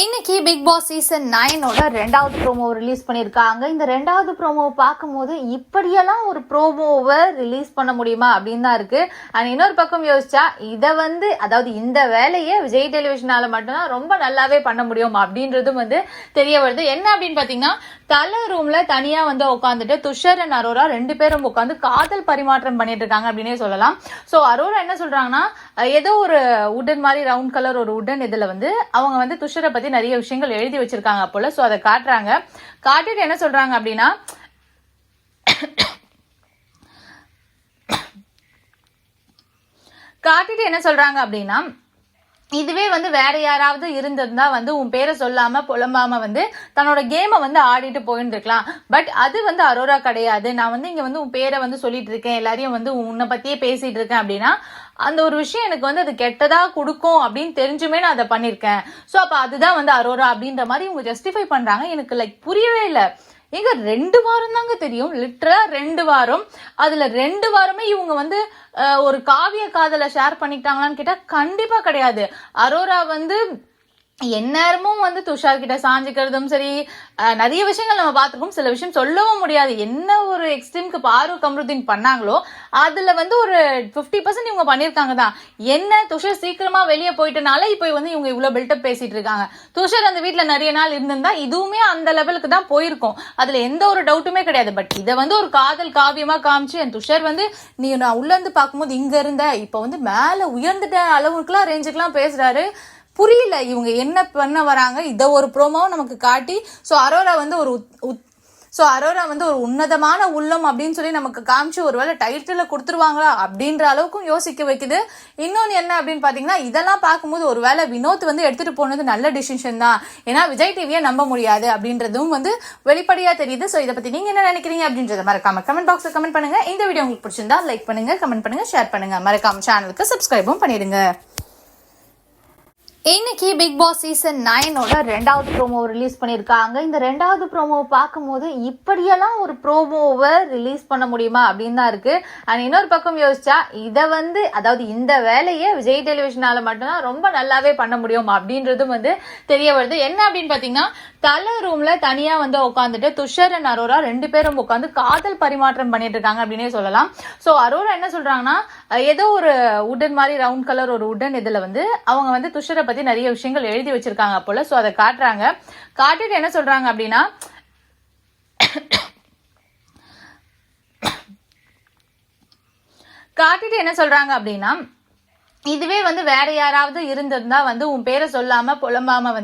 இன்னைக்கு big Boss season நைனோட ரெண்டாவது promo release பண்ணியிருக்காங்க. இந்த ரெண்டாவது ப்ரோமோவை பார்க்கும்போது இப்படியெல்லாம் ஒரு ப்ரோமோவை ரிலீஸ் பண்ண முடியுமா அப்படின்னு தான் இருக்கு. அண்ட் இன்னொரு பக்கம் யோசிச்சா இதை வந்து அதாவது இந்த வேலையை விஜய் டெலிவிஷனால மட்டும்தான் ரொம்ப நல்லாவே பண்ண முடியும் அப்படின்றதும் வந்து தெரிய வருது. என்ன அப்படின்னு பார்த்தீங்கன்னா தலை ரூம்ல தனியா வந்து உட்காந்துட்டு துஷர் அண்ட் அரோரா ரெண்டு பேரும் உட்காந்து காதல் பரிமாற்றம் பண்ணிட்டு இருக்காங்க அப்படின்னே சொல்லலாம். ஸோ அரோரா என்ன சொல்றாங்கன்னா ஏதோ ஒரு உடன் மாதிரி ரவுண்ட் கலர் ஒரு உடன் இதுல வந்து அவங்க வந்து துஷரை பத்தி நிறைய விஷயங்கள் எழுதி வச்சிருக்காங்க போல. ஸோ அதை காட்டுறாங்க. காட்டிட்டு என்ன சொல்றாங்க அப்படின்னா காட்டிட்டு என்ன சொல்றாங்க அப்படின்னா இதுவே வந்து வேற யாராவது இருந்திருந்தா வந்து உன் பேரை சொல்லாம புலம்பாம வந்து தன்னோட கேமை வந்து ஆடிட்டு போயிருந்துருக்கலாம். பட் அது வந்து அரோரா கிடையாது. நான் வந்து இங்க வந்து உன் பேரை வந்து சொல்லிட்டு இருக்கேன். எல்லாரையும் வந்து உன்னை பத்தியே பேசிட்டு இருக்கேன் அப்படின்னா அந்த ஒரு விஷயம் எனக்கு வந்து அது கெட்டதா கொடுக்கும் அப்படின்னு தெரிஞ்சுமே நான் அதை பண்ணிருக்கேன். ஸோ அப்ப அதுதான் வந்து அரோரா அப்படின்ற மாதிரி இவங்க ஜஸ்டிஃபை பண்றாங்க. எனக்கு லைக் புரியவே இல்லை. எங்க ரெண்டு வாரம் தாங்க தெரியும். லிட்டரா ரெண்டு வாரம். அதுல ரெண்டு வாரமே இவங்க வந்து ஒரு காவிய காதலை ஷேர் பண்ணிக்கிட்டாங்களான்னு கேட்டா கண்டிப்பா கிடையாது. அரோரா வந்து எந்நேரமும் வந்து துஷார் கிட்ட சாஞ்சிக்கிறதும் சரி நிறைய விஷயங்கள் நம்ம பார்த்துருக்கோம். சில விஷயம் சொல்லவும் முடியாது. என்ன ஒரு எக்ஸ்ட்ரீம்க்கு பாரு கம்ருதீன் பண்ணாங்களோ அதுல வந்து ஒரு 50% பர்சன்ட் இவங்க பண்ணியிருக்காங்க தான். என்ன துஷார் சீக்கிரமா வெளியே போயிட்டனால இப்போ வந்து இவங்க இவ்வளோ பில்டப் பேசிட்டு இருக்காங்க. துஷார் அந்த வீட்டில் நிறைய நாள் இருந்திருந்தா இதுவுமே அந்த லெவலுக்கு தான் போயிருக்கும். அதுல எந்த ஒரு டவுட்டுமே கிடையாது. பட் இதை வந்து ஒரு காதல் காவியமா காமிச்சு என் துஷார் வந்து நீ நான் உள்ள இருந்து பார்க்கும்போது இங்க இருந்த இப்போ வந்து மேல உயர்ந்துட்ட அளவுக்குலாம் ரேஞ்சுக்குலாம் பேசுறாரு. புரியல. இவங்க என்ன பண்ண வராங்க? இதை ஒரு ப்ரோமோவும் நமக்கு காட்டி ஸோ அரோரா வந்து ஒரு உத் ஸோ அரோரா வந்து ஒரு உன்னதமான உள்ளம் அப்படின்னு சொல்லி நமக்கு காமிச்சு ஒரு வேளை டைட்டில் கொடுத்துருவாங்களா அப்படின்ற அளவுக்கும் யோசிக்க வைக்குது. இன்னொன்று என்ன அப்படின்னு பார்த்தீங்கன்னா இதெல்லாம் பார்க்கும்போது ஒரு வேளை வினோத் வந்து எடுத்துகிட்டு போனது நல்ல டிசிஷன் தான். ஏன்னா விஜய் டிவியை நம்ப முடியாது அப்படின்றதும் வந்து வெளிப்படையாக தெரியுது. ஸோ இதை பற்றி நீங்கள் என்ன நினைக்கிறீங்க அப்படின்றத மறக்காம கமெண்ட் பாக்ஸில் கமெண்ட் பண்ணுங்க. இந்த வீடியோ உங்களுக்கு பிடிச்சிருந்தா லைக் பண்ணுங்கள் கமெண்ட் பண்ணுங்கள் ஷேர் பண்ணுங்கள் மறக்காம சேனலுக்கு சப்ஸ்கிரைபும் பண்ணிடுங்க. இன்னைக்கு பிக் பாஸ் சீசன் நைனோட ரெண்டாவது ப்ரோமோ ரிலீஸ் பண்ணியிருக்காங்க. இந்த ரெண்டாவது ப்ரோமோவை பார்க்கும்போது இப்படியெல்லாம் ஒரு ப்ரோமோவை ரிலீஸ் பண்ண முடியுமா அப்படின்னு தான் இருக்கு. அண்ட் இன்னொரு பக்கம் யோசிச்சா இதை வந்து அதாவது இந்த வேலையை விஜய் டெலிவிஷனால மட்டும்தான் ரொம்ப நல்லாவே பண்ண முடியும் அப்படின்றதும் வந்து தெரிய வருது. என்ன அப்படின்னு பார்த்தீங்கன்னா தலை ரூம்ல தனியா வந்து உட்காந்துட்டு துஷர் அண்ட் அரோரா ரெண்டு பேரும் உட்காந்து காதல் பரிமாற்றம் பண்ணிட்டு இருக்காங்க அப்படின்னே சொல்லலாம். ஸோ அரோரா என்ன சொல்றாங்கன்னா ஏதோ ஒரு உடன் மாதிரி ரவுண்ட் கலர் ஒரு உடன் இதில் வந்து அவங்க வந்து துஷரை பத்தி நிறைய விஷயங்கள் எழுதி வச்சிருக்காங்க போல. ஸோ அதை காட்டுறாங்க. காட்டிட்டு என்ன சொல்றாங்க அப்படின்னா காட்டிட்டு என்ன சொல்றாங்க அப்படின்னா இதுவே வந்து வேற யாராவது இருந்திருந்தா வந்து உன் பேரை சொல்லாம புலம்பாம வந்து